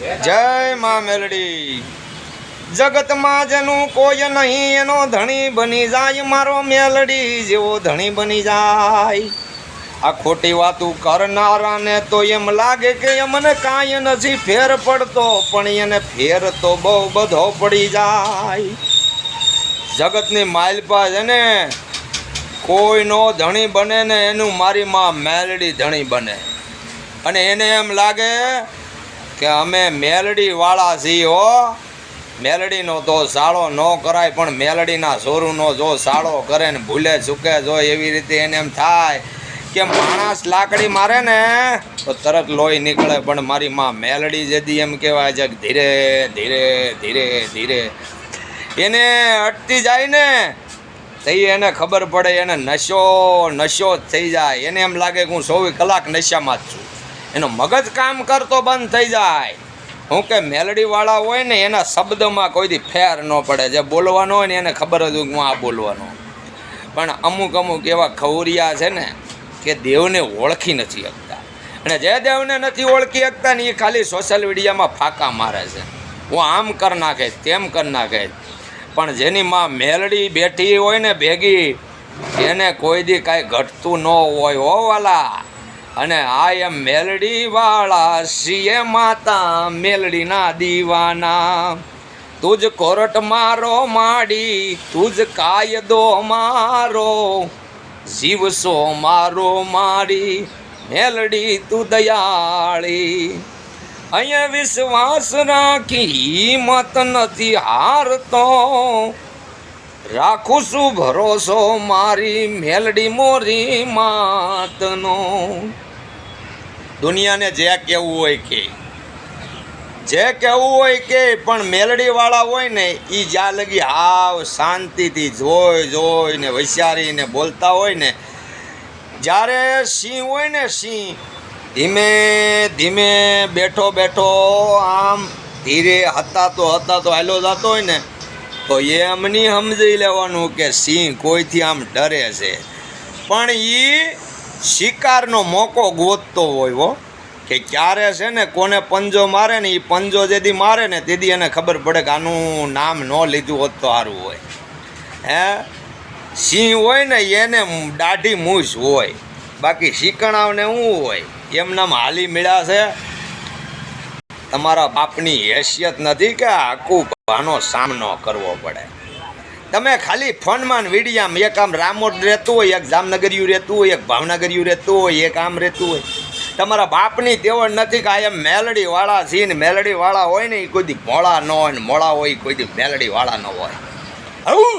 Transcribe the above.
જય માં મેલડી. જગતમાં જેનું કોઈ નહીં, એનો ધણી બની જાય મારો મેલડી જેવો ધણી બની જાય. આ ખોટી વાતું કરનારાને તો એમ લાગે કે મને કાંઈ નથી ફેર પડતો, પણ એને ફેર તો બહુ બધો પડી જાય. જગતની માલપા છે ને કોઈનો ધણી બને ને એનું મારી માં મેલડી ધણી બને. અને એને એમ લાગે કે અમે મેલડીવાળા છીએ હો. મેલડીનો તો સાળો ન કરાય, પણ મેલડીના સોરુનો જો સાળો કરે ને ભૂલે ચૂકે જો એવી રીતે એને એમ થાય કે માણસ લાકડી મારે ને તો તરત લોહી નીકળે, પણ મારી માં મેલડી જેથી એમ કહેવાય છે ધીરે ધીરે ધીરે ધીરે. એને અટતી જાય ને, તો એને ખબર પડે, એને નશો નશો જ થઈ જાય. એને એમ લાગે કે હું ચોવીસ કલાક નશામાં જ છું. એનો મગજ કામ કરતો બંધ થઈ જાય. હું કે મેલડીવાળા હોય ને એના શબ્દમાં કોઈથી ફેર ન પડે. જે બોલવાનો હોય ને એને ખબર જ કે હું આ બોલવાનો. પણ અમુક અમુક એવા ખવરિયા છે ને કે દેવને ઓળખી નથી શકતા. અને જે દેવને નથી ઓળખી શકતા ને એ ખાલી સોશિયલ મીડિયામાં ફાંકા મારે છે. હું આમ કર નાખે, તેમ કર નાખે. પણ જેની માં મેલડી બેઠી હોય ને ભેગી, એને કોઈ દી કાંઈ ઘટતું ન હોય. હો વાલા. અને આ એમ મેલડી વાળા સીએ માતા મેલડીના દીવાના. તુજ કોરટ મારો માડી, તુજ કાયદો મારો જીવસો મારો મારી મેલડી તું દયાળી. અહીંયા વિશ્વાસ રાખી હિંમત નથી હારતો. રાખું છું ભરોસો મારી મેલડી મોરી માતનો. દુનિયાને જે કહેવું હોય કે. જે કહેવું હોય કે, પણ મેલડીવાળા હોય ને એ જ્યાં લગી હાવ શાંતિથી જોઈ જોઈને વિચારીને બોલતા હોય ને, જ્યારે સિંહ હોય ને સિંહ, ધીમે ધીમે બેઠો બેઠો આમ ધીરે હતા તો હતા તો હાલો જતો હોય ને, તો એમની સમજી લેવાનું કે સિંહ કોઈથી આમ ડરે છે. પણ એ શિકારનો મોકો ગોતતો હોય, હો. કે ક્યારે છે ને કોને પંજો મારે ને એ પંજો જેથી મારે ને તેથી એને ખબર પડે કે આનું નામ ન લીધું હોત તો સારું હોય. હે? સિંહ હોય ને એને દાઢી મૂછ હોય. બાકી શિકણાવને શું હોય. એમનામ હાલી મળ્યા છે. તમારા બાપની હેસિયત નથી કે આખું ભાનો સામનો કરવો પડે. તમે ખાલી ફોનમાં વિડીયામાં એક આમ રામોદ રહેતું હોય, એક જામનગરિયું રહેતું હોય, એક ભાવનગરિયું રહેતું હોય, એક આમ રહેતું હોય. તમારા બાપની તેવડ નથી કે આ એમ મેલડીવાળા છે ને મેલડીવાળા હોય ને એ કોઈ દી મોળા ન હોય ને મોળા હોય કોઈ દી મેલડીવાળા ન હોય. આવું